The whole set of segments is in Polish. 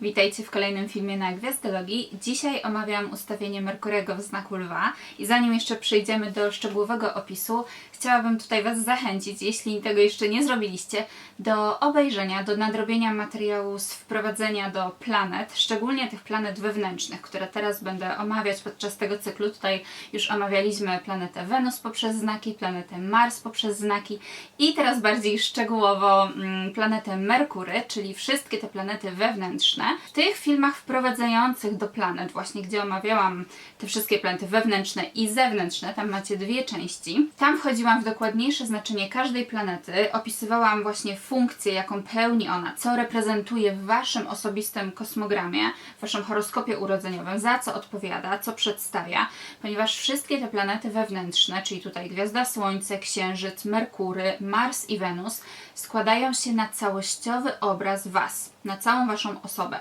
Witajcie w kolejnym filmie na Gwiazdologii. Dzisiaj omawiam ustawienie Merkurego w znaku Lwa i zanim jeszcze przejdziemy do szczegółowego opisu, chciałabym tutaj Was zachęcić, jeśli tego jeszcze nie zrobiliście, do obejrzenia, do nadrobienia materiału z wprowadzenia do planet, szczególnie tych planet wewnętrznych, które teraz będę omawiać podczas tego cyklu. Tutaj już omawialiśmy planetę Wenus poprzez znaki, planetę Mars poprzez znaki i teraz bardziej szczegółowo mm, planetę Merkury, czyli wszystkie te planety wewnętrzne. W tych filmach wprowadzających do planet, właśnie gdzie omawiałam te wszystkie planety wewnętrzne i zewnętrzne, tam macie dwie części. Tam wchodziłam w dokładniejsze znaczenie każdej planety, opisywałam właśnie funkcję, jaką pełni ona, co reprezentuje w waszym osobistym kosmogramie, w waszym horoskopie urodzeniowym, za co odpowiada, co przedstawia, ponieważ wszystkie te planety wewnętrzne, czyli tutaj Gwiazda Słońce, Księżyc, Merkury, Mars i Wenus, składają się na całościowy obraz was, na całą waszą osobę.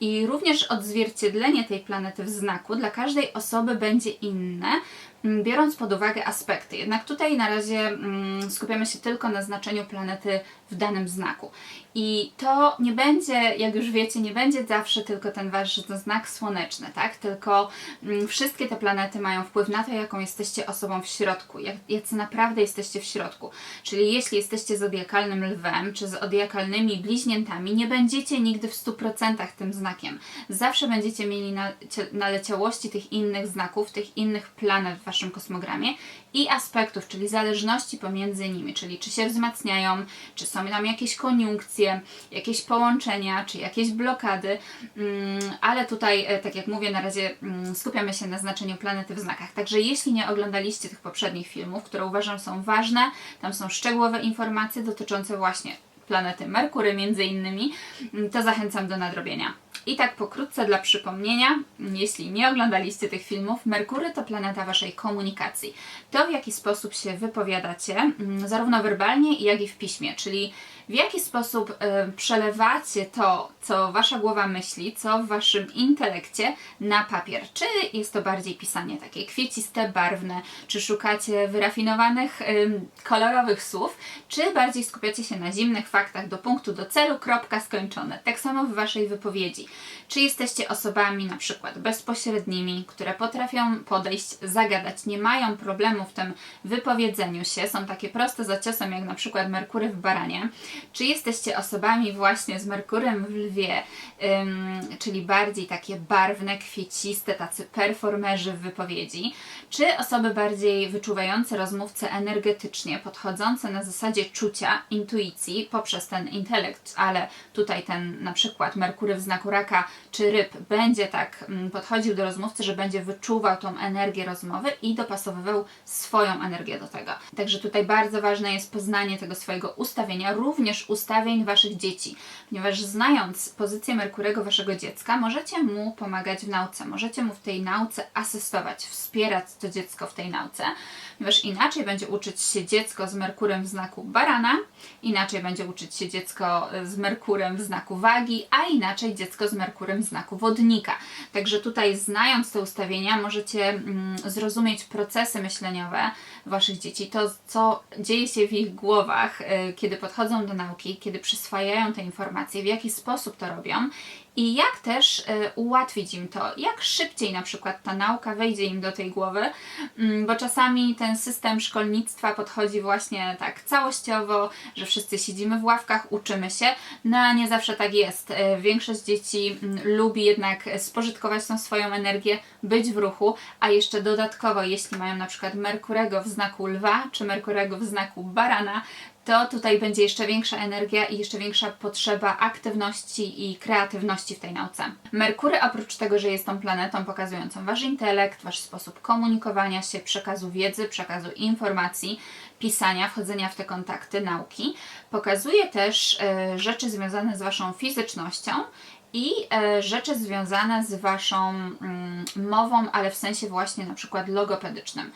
I również odzwierciedlenie tej planety w znaku dla każdej osoby będzie inne, biorąc pod uwagę aspekty. Jednak tutaj na razie mm, skupiamy się tylko na znaczeniu planety w danym znaku. I to nie będzie, jak już wiecie, nie będzie zawsze tylko ten wasz znak słoneczny, tak? Tylko mm, wszystkie te planety mają wpływ na to, jaką jesteście osobą w środku, jak, jacy naprawdę jesteście w środku. Czyli jeśli jesteście zodiakalnym lwem, czy zodiakalnymi bliźniętami, nie będziecie nigdy w 100% tym znakiem. Zawsze będziecie mieli naleciałości tych innych znaków, tych innych planet w waszym kosmogramie i aspektów, czyli zależności pomiędzy nimi, czyli czy się wzmacniają, czy są tam jakieś koniunkcje, jakieś połączenia, czy jakieś blokady, Mm, ale tutaj, e, tak jak mówię, na razie mm, skupiamy się na znaczeniu planety w znakach. Także jeśli nie oglądaliście tych poprzednich filmów, które uważam są ważne, tam są szczegółowe informacje dotyczące właśnie planety Merkury między innymi, mm, to zachęcam do nadrobienia. I tak pokrótce dla przypomnienia, jeśli nie oglądaliście tych filmów, Merkury to planeta Waszej komunikacji. To w jaki sposób się wypowiadacie, mm, zarówno werbalnie, jak i w piśmie, czyli w jaki sposób e, przelewacie to, co Wasza głowa myśli, co w Waszym intelekcie na papier. Czy jest to bardziej pisanie takie kwieciste, barwne, czy szukacie wyrafinowanych, ym, kolorowych słów, czy bardziej skupiacie się na zimnych faktach do punktu, do celu, kropka, skończone. Tak samo w Waszej wypowiedzi. Czy jesteście osobami na przykład bezpośrednimi, które potrafią podejść, zagadać, nie mają problemu w tym wypowiedzeniu się, są takie proste za ciosem, jak na przykład Merkury w baranie. Czy jesteście osobami właśnie z Merkurem w lwie, ym, czyli bardziej takie barwne, kwieciste, tacy performerzy w wypowiedzi, czy osoby bardziej wyczuwające rozmówcę energetycznie, podchodzące na zasadzie czucia, intuicji poprzez ten intelekt, ale tutaj ten na przykład Merkury w znaku raka czy ryb będzie tak mm, podchodził do rozmówcy, że będzie wyczuwał tą energię rozmowy i dopasowywał swoją energię do tego. Także tutaj bardzo ważne jest poznanie tego swojego ustawienia, również ustawień Waszych dzieci, ponieważ znając pozycję Merkurego Waszego dziecka, możecie mu pomagać w nauce, możecie mu w tej nauce asystować, wspierać to dziecko w tej nauce, ponieważ inaczej będzie uczyć się dziecko z Merkurem w znaku barana, inaczej będzie uczyć się dziecko z Merkurem w znaku wagi, a inaczej dziecko z Merkurem w znaku wodnika. Także tutaj znając te ustawienia możecie mm, zrozumieć procesy myśleniowe Waszych dzieci, to co dzieje się w ich głowach, y, kiedy podchodzą do nauki, kiedy przyswajają te informacje, w jaki sposób to robią i jak też y, ułatwić im to, jak szybciej na przykład ta nauka wejdzie im do tej głowy, mm, bo czasami ten system szkolnictwa podchodzi właśnie tak całościowo, że wszyscy siedzimy w ławkach, uczymy się, no a nie zawsze tak jest. Y, Większość dzieci mm, lubi jednak spożytkować tą swoją energię, być w ruchu, a jeszcze dodatkowo, jeśli mają na przykład Merkurego w znaku lwa, czy Merkurego w znaku barana, to tutaj będzie jeszcze większa energia i jeszcze większa potrzeba aktywności i kreatywności w tej nauce. Merkury, oprócz tego, że jest tą planetą pokazującą wasz intelekt, wasz sposób komunikowania się, przekazu wiedzy, przekazu informacji, pisania, wchodzenia w te kontakty, nauki, pokazuje też e, rzeczy związane z waszą fizycznością i e, rzeczy związane z waszą mm, mową, ale w sensie właśnie na przykład logopedycznym.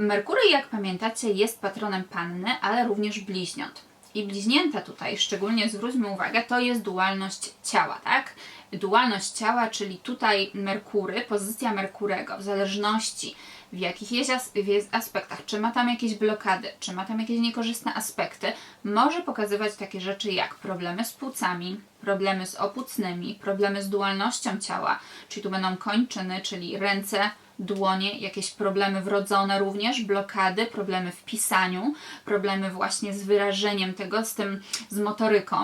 Merkury, jak pamiętacie, jest patronem panny, ale również bliźniąt. I bliźnięta tutaj, szczególnie zwróćmy uwagę, to jest dualność ciała, tak? dualność ciała, czyli tutaj Merkury, pozycja Merkurego, w zależności w jakich jest, as- jest aspektach, czy ma tam jakieś blokady, czy ma tam jakieś niekorzystne aspekty, może pokazywać takie rzeczy jak problemy z płucami, problemy z opłucnymi, problemy z dualnością ciała, czyli tu będą kończyny, czyli ręce, dłonie, jakieś problemy wrodzone również, blokady, problemy w pisaniu, problemy właśnie z wyrażeniem tego, z tym, z motoryką.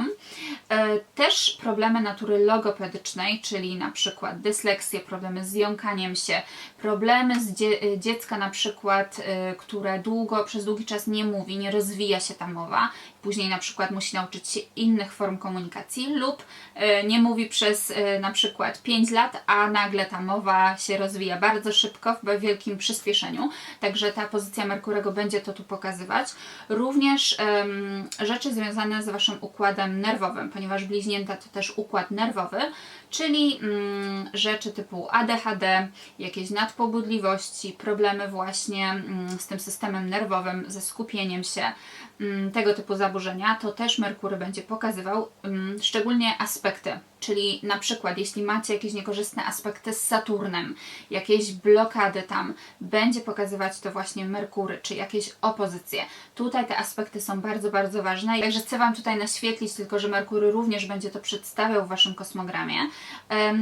E, Też problemy natury logopedycznej, czyli na przykład dysleksje, problemy z jąkaniem się, problemy z dzie- e, dziecka na przykład, e, które długo, przez długi czas nie mówi, nie rozwija się ta mowa, później na przykład musi nauczyć się innych form komunikacji lub e, nie mówi przez e, na przykład 5 lat, a nagle ta mowa się rozwija bardzo szybko, w wielkim przyspieszeniu, także ta pozycja Merkurego będzie to tu pokazywać. Również rzeczy związane z Waszym układem nerwowym, ponieważ bliźnięta to też układ nerwowy, czyli mm, rzeczy typu ADHD, jakieś nadpobudliwości, problemy właśnie mm, z tym systemem nerwowym, ze skupieniem się, mm, tego typu zaburzenia, to też Merkury będzie pokazywał mm, szczególnie aspekty. Czyli na przykład, jeśli macie jakieś niekorzystne aspekty z Saturnem, jakieś blokady tam, będzie pokazywać to właśnie Merkury, czy jakieś opozycje. Tutaj te aspekty są bardzo, bardzo ważne. Także chcę Wam tutaj naświetlić tylko, że Merkury również będzie to przedstawiał w Waszym kosmogramie.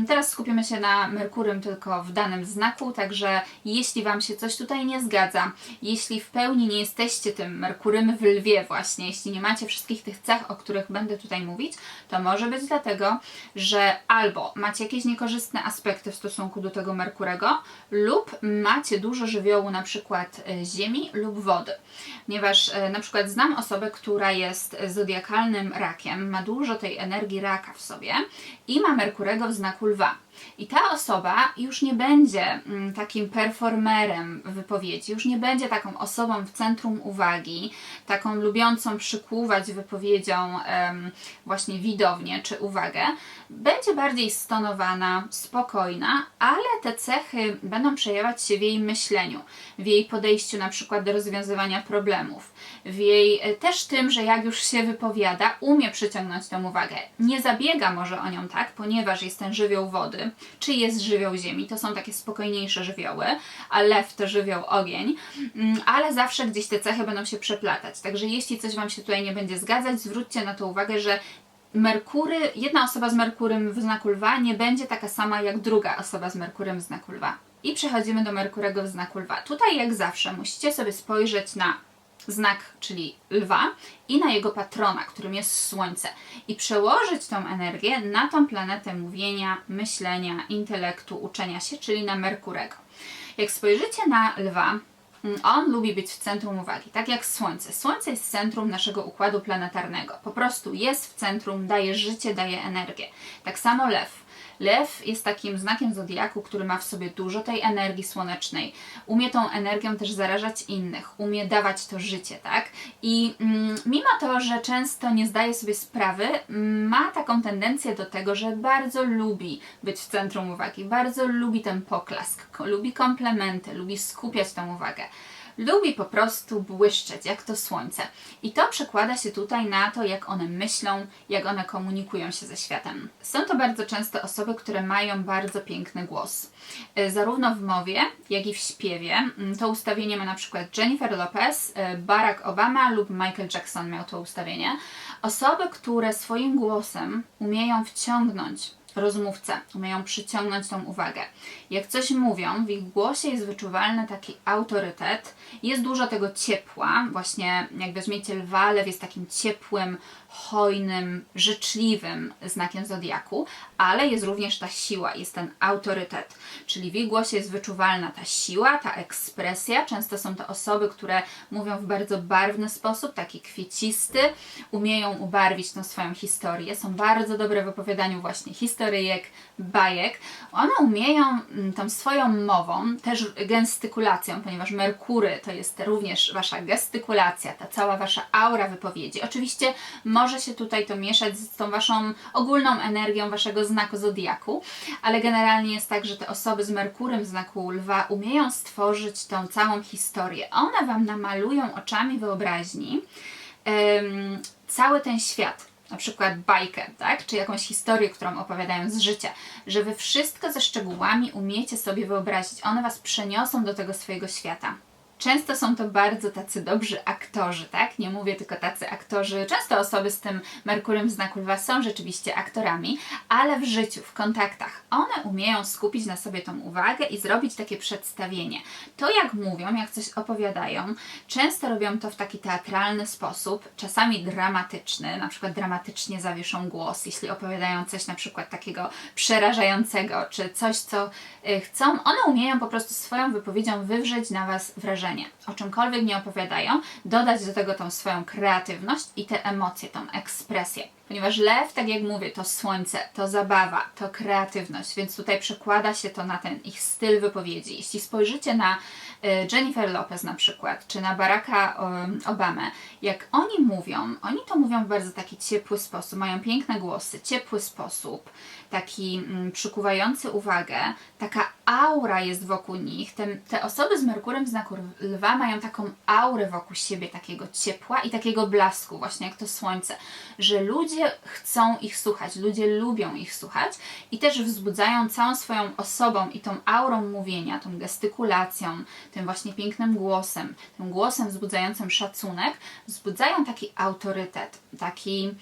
Teraz skupimy się na Merkurym tylko w danym znaku, także jeśli Wam się coś tutaj nie zgadza, jeśli w pełni nie jesteście tym Merkurym w lwie właśnie, jeśli nie macie wszystkich tych cech, o których będę tutaj mówić, to może być dlatego, że albo macie jakieś niekorzystne aspekty w stosunku do tego Merkurego, lub macie dużo żywiołu na przykład e, ziemi lub wody. Ponieważ e, na przykład znam osobę, która jest zodiakalnym rakiem, ma dużo tej energii raka w sobie i ma Merkurego w znaku lwa. I ta osoba już nie będzie mm, takim performerem wypowiedzi, już nie będzie taką osobą w centrum uwagi, taką lubiącą przykuwać wypowiedzią właśnie widownię czy uwagę. Będzie bardziej stonowana, spokojna, ale te cechy będą przejawiać się w jej myśleniu, w jej podejściu na przykład do rozwiązywania problemów, w jej e, też tym, że jak już się wypowiada, umie przyciągnąć tą uwagę. Nie zabiega może o nią tak, ponieważ jest ten żywioł wody, czy jest żywioł ziemi, to są takie spokojniejsze żywioły, a lew to żywioł ogień, Mm, ale zawsze gdzieś te cechy będą się przeplatać. Także jeśli coś Wam się tutaj nie będzie zgadzać, zwróćcie na to uwagę, że Merkury, jedna osoba z Merkurym w znaku lwa nie będzie taka sama jak druga osoba z Merkurem w znaku lwa. I przechodzimy do Merkurego w znaku lwa. Tutaj jak zawsze musicie sobie spojrzeć na znak, czyli lwa i na jego patrona, którym jest Słońce i przełożyć tą energię na tą planetę mówienia, myślenia, intelektu, uczenia się, czyli na Merkurego. Jak spojrzycie na lwa, Mm, On lubi być w centrum uwagi, tak jak Słońce. Słońce jest centrum naszego układu planetarnego. Po prostu jest w centrum, daje życie, daje energię. Tak samo lew. Lew jest takim znakiem zodiaku, który ma w sobie dużo tej energii słonecznej. Umie tą energią też zarażać innych, umie dawać to życie, tak? I mm, mimo to, że często nie zdaje sobie sprawy, mm, ma taką tendencję do tego, że bardzo lubi być w centrum uwagi, bardzo lubi ten poklask, lubi komplementy, lubi skupiać tą uwagę. Lubi po prostu błyszczeć, jak to słońce. I to przekłada się tutaj na to, jak one myślą, jak one komunikują się ze światem. Są to bardzo często osoby, które mają bardzo piękny głos. Y, Zarówno w mowie, jak i w śpiewie. Mm, To ustawienie ma na przykład Jennifer Lopez, y, Barack Obama lub Michael Jackson miał to ustawienie. Osoby, które swoim głosem umieją wciągnąć rozmówcę, umieją przyciągnąć tą uwagę. Jak coś mówią, w ich głosie jest wyczuwalny taki autorytet, jest dużo tego ciepła, właśnie jak weźmiecie lwa, lew jest takim ciepłym, hojnym, życzliwym znakiem zodiaku, ale jest również ta siła, jest ten autorytet, czyli w ich głosie jest wyczuwalna ta siła, ta ekspresja. Często są to osoby, które mówią w bardzo barwny sposób, taki kwiecisty, umieją ubarwić tą swoją historię, są bardzo dobre w opowiadaniu właśnie historyjek, bajek. One umieją mm, tą swoją mową, też gestykulacją, ponieważ Merkury to jest również wasza gestykulacja, ta cała wasza aura wypowiedzi. Oczywiście może się tutaj to mieszać z tą waszą ogólną energią waszego znaku zodiaku, ale generalnie jest tak, że te osoby z Merkurem w znaku lwa umieją stworzyć tą całą historię. One wam namalują oczami wyobraźni cały ten świat. Na przykład bajkę, tak? Czy jakąś historię, którą opowiadają z życia, że wy wszystko ze szczegółami umiecie sobie wyobrazić. One was przeniosą do tego swojego świata. Często są to bardzo tacy dobrzy aktorzy, tak? Nie mówię tylko tacy aktorzy. Często osoby z tym Merkurem w znaku lwa są rzeczywiście aktorami, ale w życiu, w kontaktach, one umieją skupić na sobie tą uwagę i zrobić takie przedstawienie. To jak mówią, jak coś opowiadają, często robią to w taki teatralny sposób, czasami dramatyczny, na przykład dramatycznie zawieszą głos, jeśli opowiadają coś na przykład takiego przerażającego, czy coś, co y, chcą. One umieją po prostu swoją wypowiedzią wywrzeć na Was wrażenie. O czymkolwiek nie opowiadają, dodać do tego tą swoją kreatywność i te emocje, tą ekspresję. Ponieważ lew, tak jak mówię, to słońce, to zabawa, to kreatywność, więc tutaj przekłada się to na ten ich styl wypowiedzi. Jeśli spojrzycie na y, Jennifer Lopez na przykład, czy na Baracka um, Obamę, jak oni mówią, oni to mówią w bardzo taki ciepły sposób, mają piękne głosy, ciepły sposób, taki mm, przykuwający uwagę, taka aura jest wokół nich. Te, te osoby z Merkurem w znaku lwa mają taką aurę wokół siebie, takiego ciepła i takiego blasku, właśnie jak to słońce, że ludzie chcą ich słuchać, ludzie lubią ich słuchać i też wzbudzają całą swoją osobą i tą aurą mówienia, tą gestykulacją, tym właśnie pięknym głosem, tym głosem wzbudzającym szacunek, wzbudzają taki autorytet, taki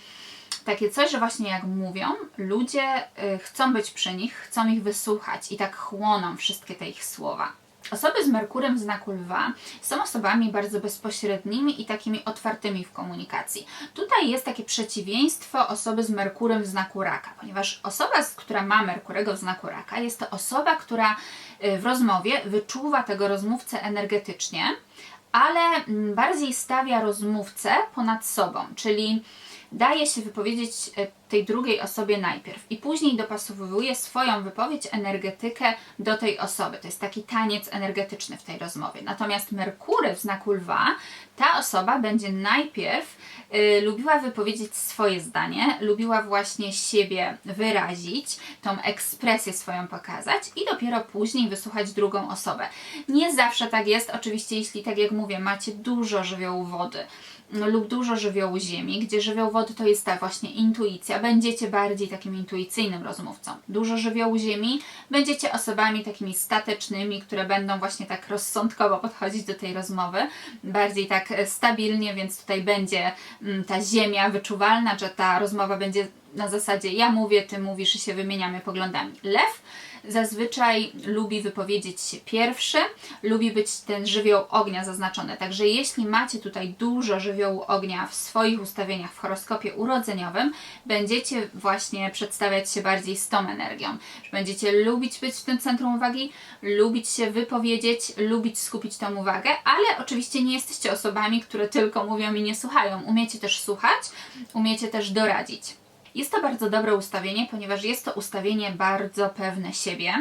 takie coś, że właśnie jak mówią, ludzie y, chcą być przy nich, chcą ich wysłuchać i tak chłoną wszystkie te ich słowa. Osoby z Merkurem w znaku lwa są osobami bardzo bezpośrednimi i takimi otwartymi w komunikacji. Tutaj jest takie przeciwieństwo osoby z Merkurem w znaku raka, ponieważ osoba, która ma Merkurego w znaku raka, jest to osoba, która y, w rozmowie wyczuwa tego rozmówcę energetycznie, ale mm, bardziej stawia rozmówcę ponad sobą, czyli daje się wypowiedzieć e, tej drugiej osobie najpierw i później dopasowuje swoją wypowiedź, energetykę do tej osoby. To jest taki taniec energetyczny w tej rozmowie. Natomiast Merkury w znaku lwa, ta osoba będzie najpierw y, lubiła wypowiedzieć swoje zdanie, lubiła właśnie siebie wyrazić, tą ekspresję swoją pokazać i dopiero później wysłuchać drugą osobę. Nie zawsze tak jest, oczywiście jeśli tak jak mówię, macie dużo żywiołu wody, lub dużo żywiołu ziemi, gdzie żywioł wody to jest ta właśnie intuicja. Będziecie bardziej takim intuicyjnym rozmówcą. Dużo żywiołu ziemi, będziecie osobami takimi statecznymi, które będą właśnie tak rozsądkowo podchodzić do tej rozmowy, bardziej tak e, stabilnie, więc tutaj będzie mm, ta ziemia wyczuwalna, że ta rozmowa będzie na zasadzie ja mówię, ty mówisz i się wymieniamy poglądami. Lew zazwyczaj lubi wypowiedzieć się pierwszy, lubi być ten żywioł ognia zaznaczony. Także jeśli macie tutaj dużo żywiołu ognia w swoich ustawieniach w horoskopie urodzeniowym, będziecie właśnie przedstawiać się bardziej z tą energią. Będziecie lubić być w tym centrum uwagi, lubić się wypowiedzieć, lubić skupić tą uwagę, ale oczywiście nie jesteście osobami, które tylko mówią i nie słuchają. Umiecie też słuchać, umiecie też doradzić. Jest to bardzo dobre ustawienie, ponieważ jest to ustawienie bardzo pewne siebie,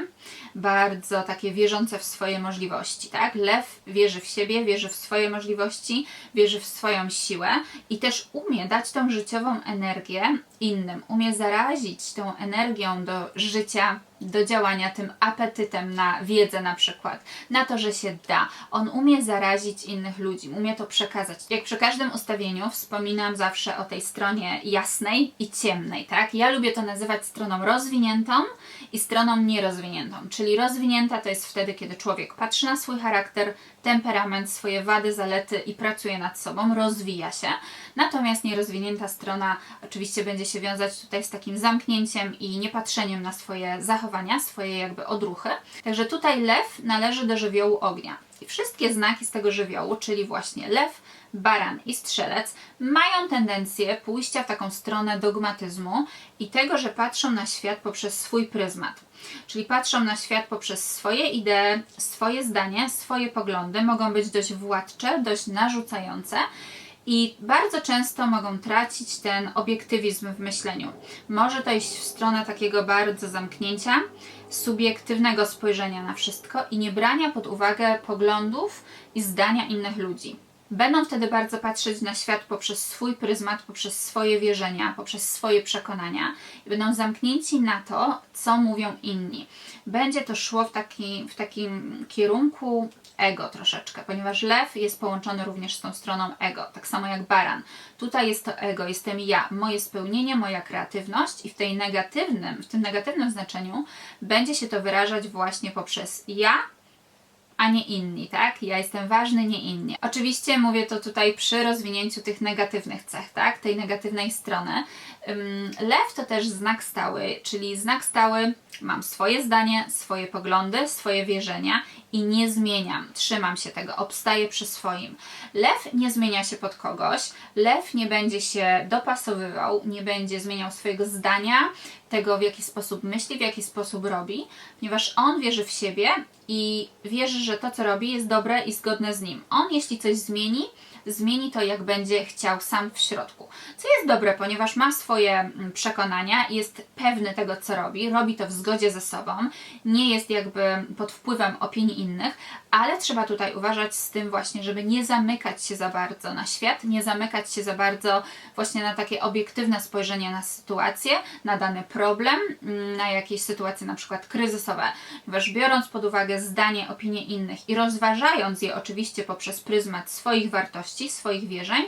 bardzo takie wierzące w swoje możliwości, tak? Lew wierzy w siebie, wierzy w swoje możliwości, wierzy w swoją siłę i też umie dać tą życiową energię innym, umie zarazić tą energią do życia, do działania, tym apetytem na wiedzę na przykład, na to, że się da. On umie zarazić innych ludzi, umie to przekazać. Jak przy każdym ustawieniu wspominam zawsze o tej stronie jasnej i ciemnej, tak? Ja lubię to nazywać stroną rozwiniętą i stroną nierozwiniętą. Czyli rozwinięta to jest wtedy, kiedy człowiek patrzy na swój charakter, temperament, swoje wady, zalety i pracuje nad sobą, rozwija się. Natomiast nierozwinięta strona oczywiście będzie się wiązać tutaj z takim zamknięciem i niepatrzeniem na swoje zachowania, swoje jakby odruchy. Także tutaj lew należy do żywiołu ognia. I wszystkie znaki z tego żywiołu, czyli właśnie lew, baran i strzelec, mają tendencję pójścia w taką stronę dogmatyzmu i tego, że patrzą na świat poprzez swój pryzmat. Czyli patrzą na świat poprzez swoje idee, swoje zdanie, swoje poglądy, mogą być dość władcze, dość narzucające i bardzo często mogą tracić ten obiektywizm w myśleniu. Może to iść w stronę takiego bardzo zamknięcia, subiektywnego spojrzenia na wszystko i nie brania pod uwagę poglądów i zdania innych ludzi. Będą wtedy bardzo patrzeć na świat poprzez swój pryzmat, poprzez swoje wierzenia, poprzez swoje przekonania i będą zamknięci na to, co mówią inni. Będzie to szło w, taki, w takim kierunku ego troszeczkę, ponieważ lew jest połączony również z tą stroną ego, tak samo jak baran. Tutaj jest to ego, jestem ja, moje spełnienie, moja kreatywność i w tej negatywnym, w tym negatywnym znaczeniu będzie się to wyrażać właśnie poprzez ja a nie inni, tak? Ja jestem ważny, nie inni. Oczywiście mówię to tutaj przy rozwinięciu tych negatywnych cech, tak? Tej negatywnej strony. Lew to też znak stały, czyli znak stały, mam swoje zdanie, swoje poglądy, swoje wierzenia i nie zmieniam, trzymam się tego, obstaję przy swoim. Lew nie zmienia się pod kogoś, lew nie będzie się dopasowywał, nie będzie zmieniał swojego zdania, tego w jaki sposób myśli, w jaki sposób robi, ponieważ on wierzy w siebie i wierzy, że to co robi jest dobre i zgodne z nim. On jeśli coś zmieni, zmieni to jak będzie chciał sam w środku. Co jest dobre, ponieważ ma swoje mm, przekonania, jest pewny tego, co robi, robi to w zgodzie ze sobą, nie jest jakby pod wpływem opinii innych, ale trzeba tutaj uważać z tym właśnie, żeby nie zamykać się za bardzo na świat, nie zamykać się za bardzo właśnie na takie obiektywne spojrzenie na sytuację, na dany problem, mm, na jakieś sytuacje na przykład kryzysowe, ponieważ biorąc pod uwagę zdanie, opinie innych i rozważając je oczywiście poprzez pryzmat swoich wartości, swoich wierzeń,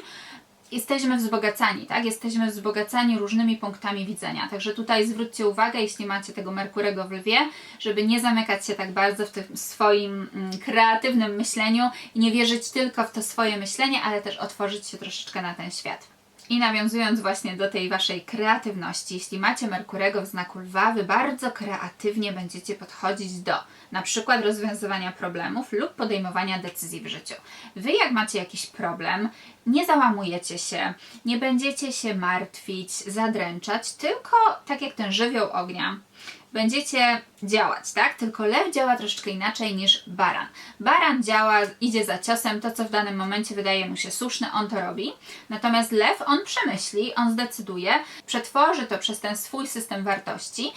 jesteśmy wzbogacani, tak? Jesteśmy wzbogacani różnymi punktami widzenia. Także tutaj zwróćcie uwagę, jeśli macie tego Merkurego w lwie, żeby nie zamykać się tak bardzo w tym swoim mm, kreatywnym myśleniu i nie wierzyć tylko w to swoje myślenie, ale też otworzyć się troszeczkę na ten świat. I nawiązując właśnie do tej waszej kreatywności, jeśli macie Merkurego w znaku lwa, wy bardzo kreatywnie będziecie podchodzić do na przykład rozwiązywania problemów lub podejmowania decyzji w życiu. Wy jak macie jakiś problem, nie załamujecie się, nie będziecie się martwić, zadręczać, tylko tak jak ten żywioł ognia, będziecie działać, tak? Tylko lew działa troszeczkę inaczej niż baran. Baran działa, idzie za ciosem, to co w danym momencie wydaje mu się słuszne, on to robi. Natomiast lew, on przemyśli, on zdecyduje, przetworzy to przez ten swój system wartości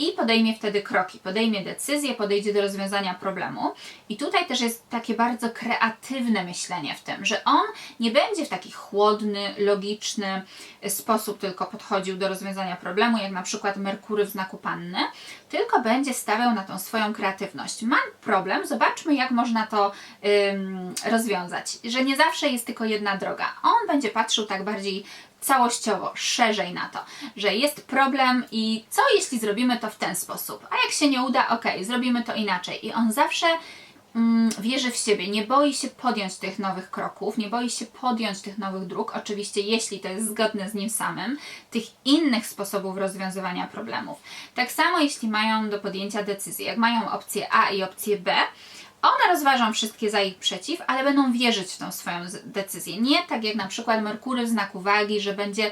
i podejmie wtedy kroki, podejmie decyzję, podejdzie do rozwiązania problemu. I tutaj też jest takie bardzo kreatywne myślenie w tym, że on nie będzie w taki chłodny, logiczny sposób tylko podchodził do rozwiązania problemu, jak na przykład Merkury w znaku Panny, tylko będzie stawiał na tą swoją kreatywność. Mam problem, zobaczmy jak można to ym, rozwiązać, że nie zawsze jest tylko jedna droga. On będzie patrzył tak bardziej całościowo, szerzej na to, że jest problem i co jeśli zrobimy to w ten sposób, a jak się nie uda, ok, zrobimy to inaczej. I on zawsze mm, wierzy w siebie, nie boi się podjąć tych nowych kroków, nie boi się podjąć tych nowych dróg, oczywiście jeśli to jest zgodne z nim samym, tych innych sposobów rozwiązywania problemów. Tak samo jeśli mają do podjęcia decyzji, jak mają opcję A i opcję B, one rozważą wszystkie za i przeciw, ale będą wierzyć w tą swoją decyzję. Nie tak jak na przykład Merkury w znaku wagi, że będzie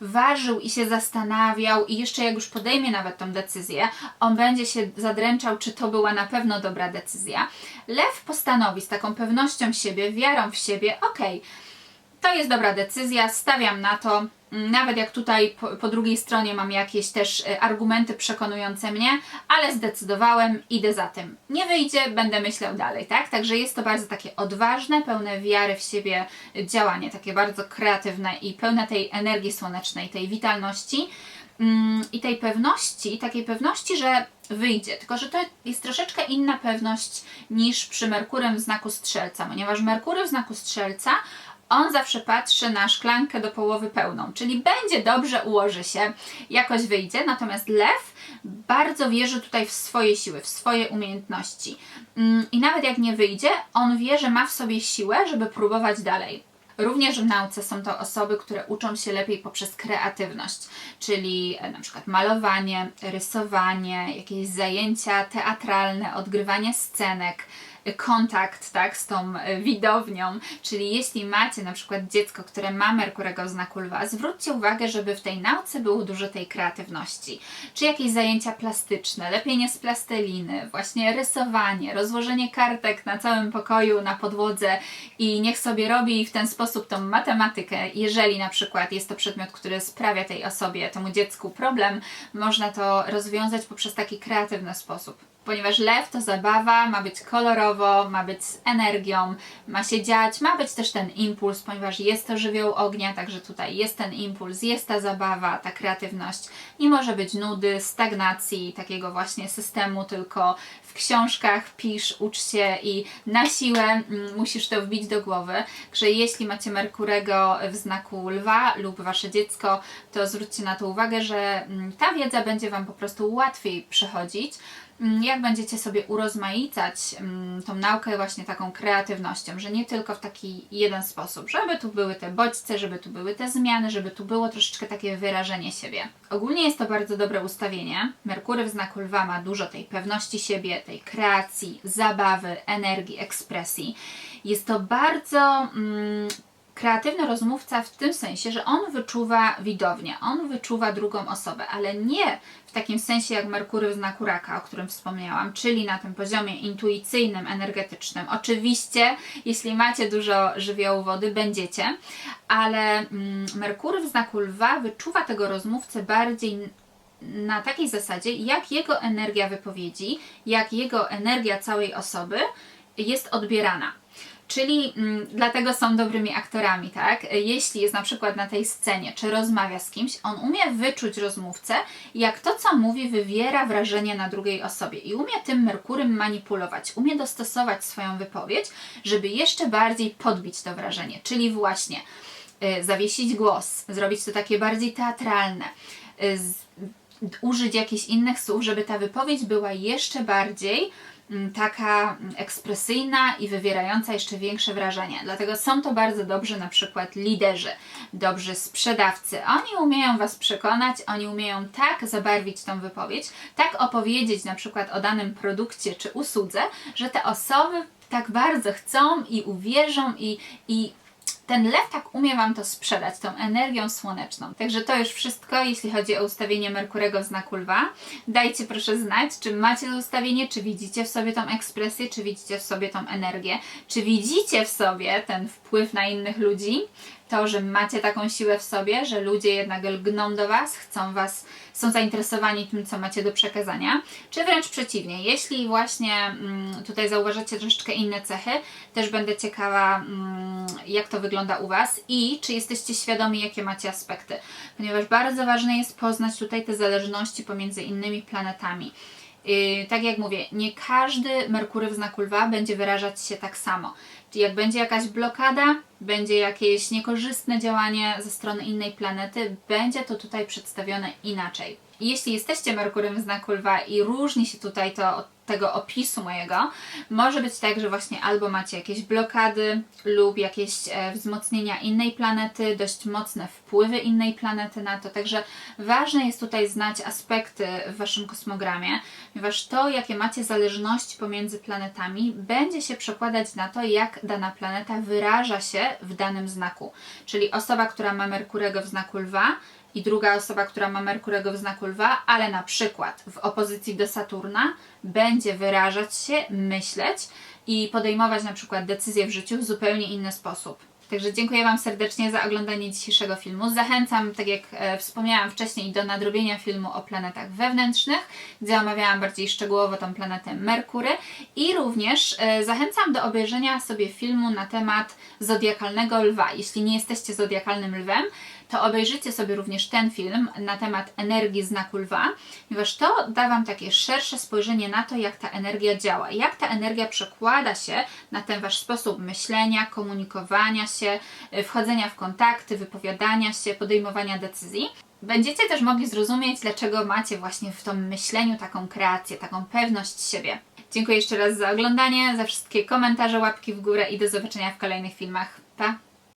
ważył i się zastanawiał i jeszcze jak już podejmie nawet tą decyzję, on będzie się zadręczał, czy to była na pewno dobra decyzja. Lew postanowi z taką pewnością siebie, wiarą w siebie, okej, to jest dobra decyzja, stawiam na to. Nawet jak tutaj po, po drugiej stronie mam jakieś też e, argumenty przekonujące mnie, ale zdecydowałem, idę za tym. Nie wyjdzie, będę myślał dalej, tak? Także jest to bardzo takie odważne, pełne wiary w siebie działanie, takie bardzo kreatywne i pełne tej energii słonecznej, tej witalności mm, i tej pewności, takiej pewności, że wyjdzie. Tylko, że to jest troszeczkę inna pewność niż przy Merkurem w znaku Strzelca, ponieważ Merkury w znaku Strzelca on zawsze patrzy na szklankę do połowy pełną, czyli będzie dobrze, ułoży się, jakoś wyjdzie. Natomiast lew bardzo wierzy tutaj w swoje siły, w swoje umiejętności. Mm, I nawet jak nie wyjdzie, on wie, że ma w sobie siłę, żeby próbować dalej. Również w nauce są to osoby, które uczą się lepiej poprzez kreatywność, czyli e, na przykład malowanie, rysowanie, jakieś zajęcia teatralne, odgrywanie scenek, kontakt tak, z tą e, widownią. Czyli jeśli macie na przykład dziecko, które ma Merkurego znaku lwa, zwróćcie uwagę, żeby w tej nauce było dużo tej kreatywności. Czy jakieś zajęcia plastyczne, lepienie z plasteliny, właśnie rysowanie, rozłożenie kartek na całym pokoju, na podłodze i niech sobie robi w ten sposób tą matematykę. Jeżeli na przykład jest to przedmiot, który sprawia tej osobie, temu dziecku problem, można to rozwiązać poprzez taki kreatywny sposób ponieważ lew to zabawa, ma być kolorowy, zdrowo, ma być z energią, ma się dziać, ma być też ten impuls, ponieważ jest to żywioł ognia, także tutaj jest ten impuls, jest ta zabawa, ta kreatywność. Nie może być nudy, stagnacji, takiego właśnie systemu, tylko w książkach pisz, ucz się i na siłę mm, musisz to wbić do głowy. Także jeśli macie Merkurego w znaku lwa lub wasze dziecko, to zwróćcie na to uwagę, że mm, ta wiedza będzie Wam po prostu łatwiej przechodzić. Mm, Jak będziecie sobie urozmaicać mm, tą naukę właśnie taką kreatywnością, że nie tylko w taki jeden sposób, żeby tu były te bodźce, żeby tu były te zmiany, żeby tu było troszeczkę takie wyrażenie siebie. Ogólnie jest to bardzo dobre ustawienie. Merkury w znaku lwa ma dużo tej pewności siebie, tej kreacji, zabawy, energii, ekspresji. Jest to bardzo mm, kreatywny rozmówca w tym sensie, że on wyczuwa widownię, on wyczuwa drugą osobę, ale nie w takim sensie jak Merkury w znaku raka, o którym wspomniałam, czyli na tym poziomie intuicyjnym, energetycznym. Oczywiście, jeśli macie dużo żywiołu wody, będziecie, ale mm, Merkury w znaku lwa wyczuwa tego rozmówcę bardziej na takiej zasadzie, jak jego energia wypowiedzi, jak jego energia całej osoby jest odbierana. Czyli mm, dlatego są dobrymi aktorami, tak? Jeśli jest na przykład na tej scenie, czy rozmawia z kimś, on umie wyczuć rozmówcę, jak to, co mówi, wywiera wrażenie na drugiej osobie i umie tym Merkurym manipulować, umie dostosować swoją wypowiedź, żeby jeszcze bardziej podbić to wrażenie. Czyli właśnie y, zawiesić głos, zrobić to takie bardziej teatralne, y, z, użyć jakichś innych słów, żeby ta wypowiedź była jeszcze bardziej taka mm, ekspresyjna i wywierająca jeszcze większe wrażenie. Dlatego są to bardzo dobrzy na przykład liderzy, dobrzy sprzedawcy. Oni umieją Was przekonać, oni umieją tak zabarwić tą wypowiedź, tak opowiedzieć na przykład o danym produkcie czy usłudze, że te osoby tak bardzo chcą i uwierzą i, i ten lew tak umie Wam to sprzedać, tą energią słoneczną. Także to już wszystko, jeśli chodzi o ustawienie Merkurego w znaku lwa. Dajcie proszę znać, czy macie to ustawienie, czy widzicie w sobie tą ekspresję, czy widzicie w sobie tą energię, czy widzicie w sobie ten wpływ na innych ludzi, to, że macie taką siłę w sobie, że ludzie jednak lgną do Was, chcą Was, są zainteresowani tym, co macie do przekazania, czy wręcz przeciwnie, jeśli właśnie mm, tutaj zauważycie troszeczkę inne cechy, też będę ciekawa, mm, jak to wygląda u Was i czy jesteście świadomi, jakie macie aspekty, ponieważ bardzo ważne jest poznać tutaj te zależności pomiędzy innymi planetami. Yy, tak jak mówię, nie każdy Merkury w znaku lwa będzie wyrażać się tak samo. Jak będzie jakaś blokada, będzie jakieś niekorzystne działanie ze strony innej planety, będzie to tutaj przedstawione inaczej. Jeśli jesteście Merkurem w znaku lwa i różni się tutaj to od tego opisu mojego, może być tak, że właśnie albo macie jakieś blokady lub jakieś e, wzmocnienia innej planety, dość mocne wpływy innej planety na to. Także ważne jest tutaj znać aspekty w Waszym kosmogramie, ponieważ to, jakie macie zależności pomiędzy planetami, będzie się przekładać na to, jak dana planeta wyraża się w danym znaku. Czyli osoba, która ma Merkurego w znaku lwa, i druga osoba, która ma Merkurego w znaku lwa, ale na przykład w opozycji do Saturna będzie wyrażać się, myśleć i podejmować na przykład decyzje w życiu w zupełnie inny sposób. Także dziękuję Wam serdecznie za oglądanie dzisiejszego filmu. Zachęcam, tak jak e, wspomniałam wcześniej, do nadrobienia filmu o planetach wewnętrznych, gdzie omawiałam bardziej szczegółowo tą planetę Merkury i również e, zachęcam do obejrzenia sobie filmu na temat zodiakalnego lwa. Jeśli nie jesteście zodiakalnym lwem, to obejrzyjcie sobie również ten film na temat energii znaku lwa, ponieważ to da Wam takie szersze spojrzenie na to, jak ta energia działa, jak ta energia przekłada się na ten Wasz sposób myślenia, komunikowania się, y, wchodzenia w kontakty, wypowiadania się, podejmowania decyzji. Będziecie też mogli zrozumieć, dlaczego macie właśnie w tym myśleniu taką kreację, taką pewność siebie. Dziękuję jeszcze raz za oglądanie, za wszystkie komentarze, łapki w górę i do zobaczenia w kolejnych filmach. Pa!